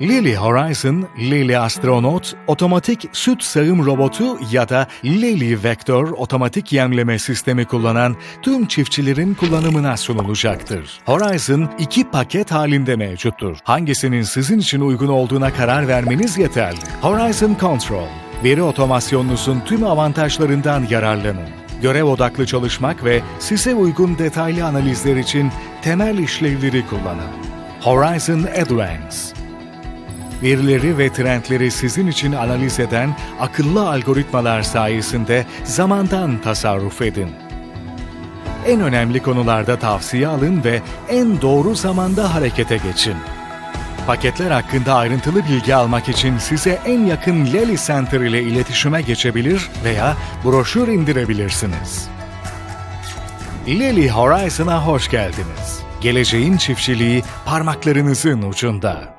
Lily Horizon, Lily Astronaut, otomatik süt sağım robotu ya da Lily Vector otomatik yemleme sistemi kullanan tüm çiftçilerin kullanımına sunulacaktır. Horizon iki paket halinde mevcuttur. Hangisinin sizin için uygun olduğuna karar vermeniz yeterli. Horizon Control, veri otomasyonunuzun tüm avantajlarından yararlanın. Görev odaklı çalışmak ve size uygun detaylı analizler için temel işlevleri kullanın. Horizon Advance Verileri ve trendleri sizin için analiz eden akıllı algoritmalar sayesinde zamandan tasarruf edin. En önemli konularda tavsiye alın ve en doğru zamanda harekete geçin. Paketler hakkında ayrıntılı bilgi almak için size en yakın Lely Center ile iletişime geçebilir veya broşür indirebilirsiniz. Lely Horizon'a hoş geldiniz. Geleceğin çiftçiliği parmaklarınızın ucunda.